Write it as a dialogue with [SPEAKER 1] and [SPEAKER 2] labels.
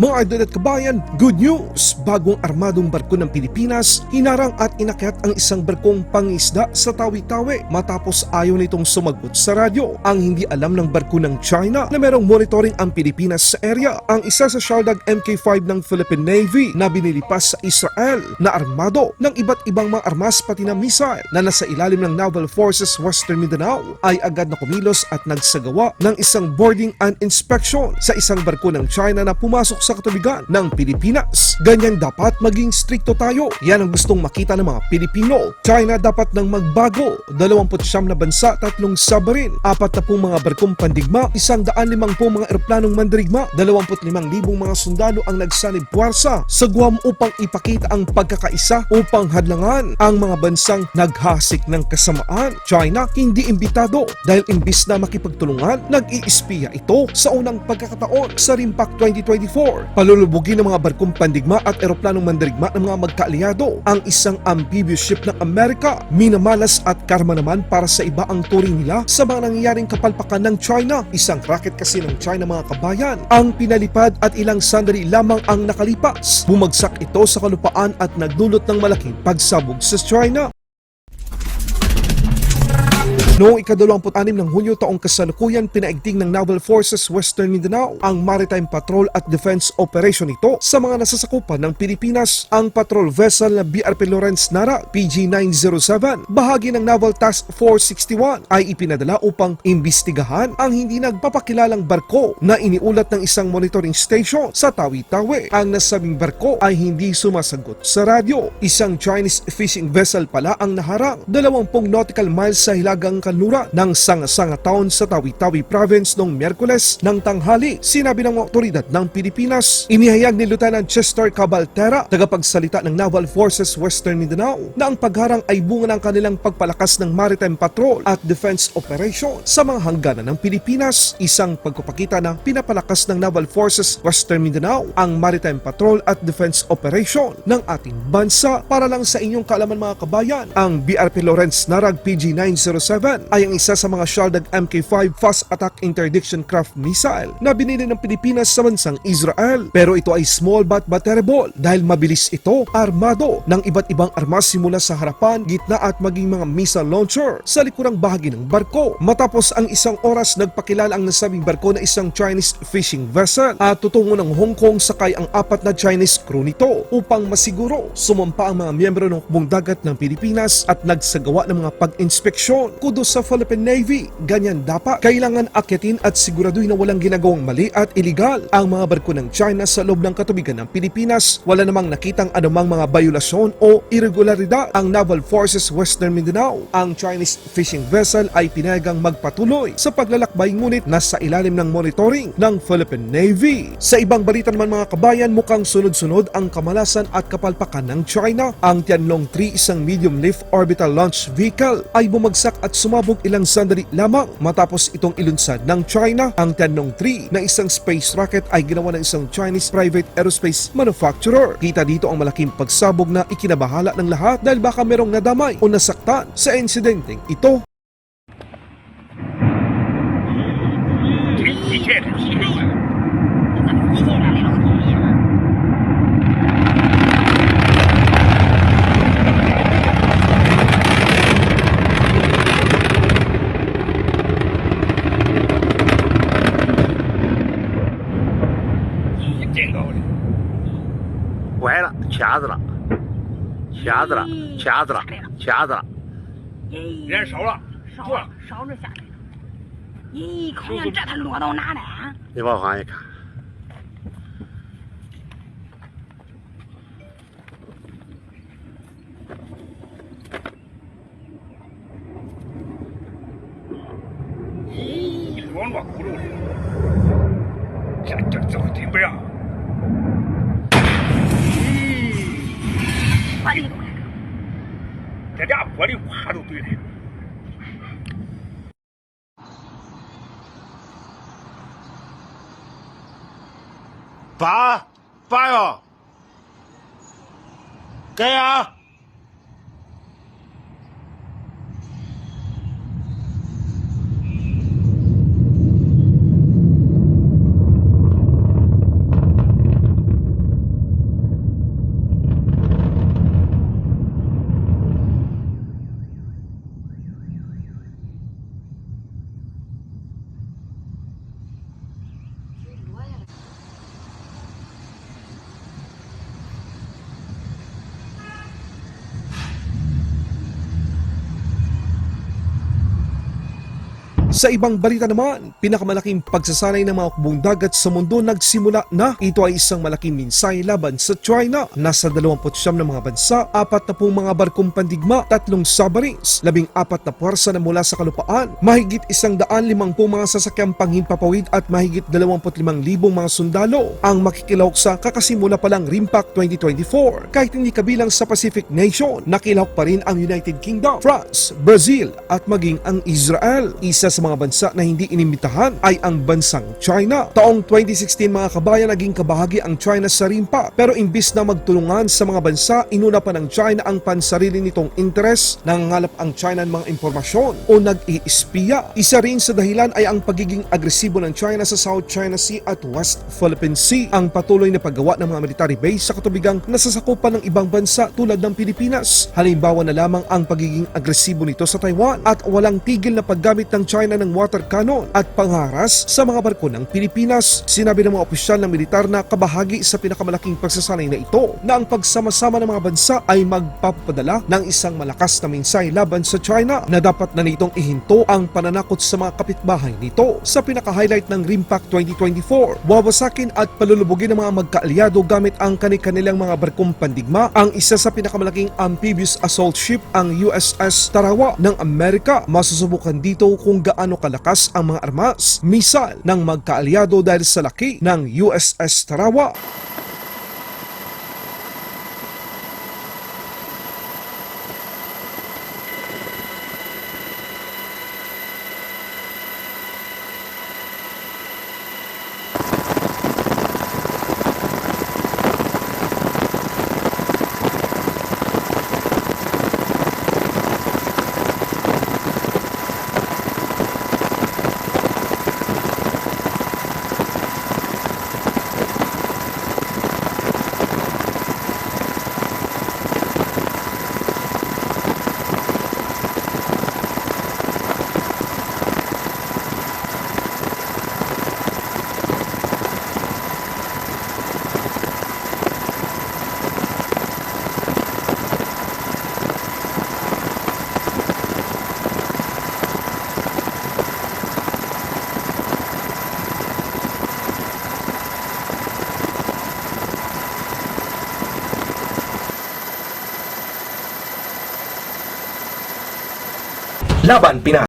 [SPEAKER 1] Mga idol at kabayan, good news! Bagong armadong barko ng Pilipinas, hinarang at inakyat ang isang barkong pangisda sa Tawi-Tawi matapos ayaw nitong sumagot sa radyo. Ang hindi alam ng barko ng China na merong monitoring ang Pilipinas sa area, ang isa sa Shardag MK-5 ng Philippine Navy na binilipas sa Israel na armado ng iba't ibang mga armas pati na missile na nasa ilalim ng Naval Forces Western Mindanao ay agad na kumilos at nagsagawa ng isang boarding and inspection sa isang barko ng China na pumasok sa katubigan ng Pilipinas. Ganyan dapat maging strikto tayo. Yan ang gustong makita ng mga Pilipino. China dapat nang magbago. 29 na bansa, tatlong submarine, apat na pong mga barkong pandigma, isang daan limang pong mga eroplanong mandirigma, 25 libong mga sundalo ang nagsanib puwersa sa Guam upang ipakita ang pagkakaisa upang hadlangan ang mga bansang naghasik ng kasamaan. China hindi imbitado dahil imbis na makipagtulungan, nag-iispiya ito sa unang pagkakataon sa Rimpak 2024. Palulubugin ng mga barkong pandigma at eroplanong mandirigma ng mga magkaalyado ang isang amphibious ship ng Amerika. Minamalas at karma naman para sa iba ang turing nila sa mga nangyayaring kapalpakan ng China. Isang racket kasi ng China mga kabayan ang pinalipad at ilang sandali lamang ang nakalipas. Bumagsak ito sa kalupaan at nagdulot ng malaking pagsabog sa China. Noong ikadalawamput-anim ng Hunyo taong kasalukuyan, pinaigting ng Naval Forces Western Mindanao ang Maritime Patrol at Defense Operation nito sa mga nasasakupan ng Pilipinas. Ang patrol vessel na BRP Lawrence Nara PG-907, bahagi ng Naval Task Force 61, ay ipinadala upang imbestigahan ang hindi nagpapakilalang barko na iniulat ng isang monitoring station sa Tawi-Tawi. Ang nasabing barko ay hindi sumasagot sa radyo. Isang Chinese fishing vessel pala ang naharang 20 nautical miles sa hilagang kanluran ng Sanga-Sanga Town sa Tawi-Tawi Province noong Miyerkules ng tanghali. Sinabi ng mga otoridad ng Pilipinas, inihayag ni Lieutenant Chester Cabaltera, tagapagsalita ng Naval Forces Western Mindanao, na ang pagharang ay bunga ng kanilang pagpalakas ng maritime patrol at defense operation sa mga hangganan ng Pilipinas. Isang pagpapakita na pinapalakas ng Naval Forces Western Mindanao ang maritime patrol at defense operation ng ating bansa. Para lang sa inyong kaalaman mga kabayan, ang BRP Lawrence Narag PG-907 ay ang isa sa mga Shaldag MK-5 Fast Attack Interdiction Craft Missile na binili ng Pilipinas sa bansang Israel. Pero ito ay small but batterable dahil mabilis ito armado ng iba't ibang armas simula sa harapan, gitna at maging mga missile launcher sa likurang bahagi ng barko. Matapos ang isang oras nagpakilala ang nasabing barko na isang Chinese fishing vessel at tutungo ng Hong Kong sakay ang apat na Chinese crew nito upang masiguro sumampa ang mga miyembro ng hukbong dagat ng Pilipinas at nagsagawa ng mga pag-inspeksyon. Kudos sa Philippine Navy, ganyan dapat. Kailangan akyatin at siguraduhin na walang ginagawang mali at iligal ang mga barko ng China sa loob ng katubigan ng Pilipinas. Wala namang nakitang anumang mga bayulasyon o irregularidad ang Naval Forces Western Mindanao. Ang Chinese fishing vessel ay pinayagang magpatuloy sa paglalakbay ngunit nasa ilalim ng monitoring ng Philippine Navy. Sa ibang balita naman mga kabayan, mukhang sunod-sunod ang kamalasan at kapalpakan ng China. Ang Tianlong 3, isang medium lift orbital launch vehicle, ay bumagsak at sumabog ilang sandali lamang matapos itong ilunsad ng China. Ang Tianlong 3 na isang space rocket ay ginawa ng isang Chinese private aerospace manufacturer. Kita dito ang malaking pagsabog na ikinabahala ng lahat dahil baka merong nadamay o nasaktan sa insidenteng ito.
[SPEAKER 2] 一切
[SPEAKER 3] 卡子了，卡子了，卡子了。
[SPEAKER 4] 咦，
[SPEAKER 2] 人烧了，
[SPEAKER 4] 烧了，烧着下来了。咦，考验这它落到哪了啊？
[SPEAKER 3] 你往旁一看，
[SPEAKER 2] 咦落落轱辘里，这俩玻璃刮都对了。
[SPEAKER 3] 爸，爸哟，该呀。
[SPEAKER 1] Sa ibang balita naman, pinakamalaking pagsasanay ng mga kubong dagat sa mundo nagsimula na. Ito ay isang malaking minsay laban sa China. Nasa 29 na mga bansa, apat na pong mga barkong pandigma, tatlong submarines, labing apat na puwersa na mula sa kalupaan, mahigit isang daan limang pong mga sasakyang panghimpapawid at mahigit 25,000 mga sundalo ang makikilahok sa kakasimula pa lang RIMPAC 2024. Kahit hindi kabilang sa Pacific Nation, nakilahok pa rin ang United Kingdom, France, Brazil at maging ang Israel. Isa sa mga bansa na hindi inimbitahan ay ang bansang China. Taong 2016 mga kabayan naging kabahagi ang China sa RIMPAC pero imbis na magtulungan sa mga bansa, inuna pa ng China ang pansarili nitong interes, nangangalap ang China ng mga impormasyon o nag-iispiya. Isa rin sa dahilan ay ang pagiging agresibo ng China sa South China Sea at West Philippine Sea, ang patuloy na paggawa ng mga military base sa katubigang nasasakupan ng ibang bansa tulad ng Pilipinas. Halimbawa na lamang ang pagiging agresibo nito sa Taiwan at walang tigil na paggamit ng China ng water cannon at pangharas sa mga barko ng Pilipinas. Sinabi ng mga opisyal ng militar na kabahagi sa pinakamalaking pagsasanay na ito na ang pagsama-sama ng mga bansa ay magpapadala ng isang malakas na minsay laban sa China na dapat na nitong ihinto ang pananakot sa mga kapitbahay nito. Sa pinaka-highlight ng RIMPAC 2024, wawasakin at palulubugin ng mga magkaalyado gamit ang kanilang mga barkong pandigma. Ang isa sa pinakamalaking amphibious assault ship, ang USS Tarawa ng Amerika. Masusubukan dito kung gaano kalakas ang mga armas, misal ng magkaalyado dahil sa laki ng USS Tarawa.
[SPEAKER 5] Laban Pinas.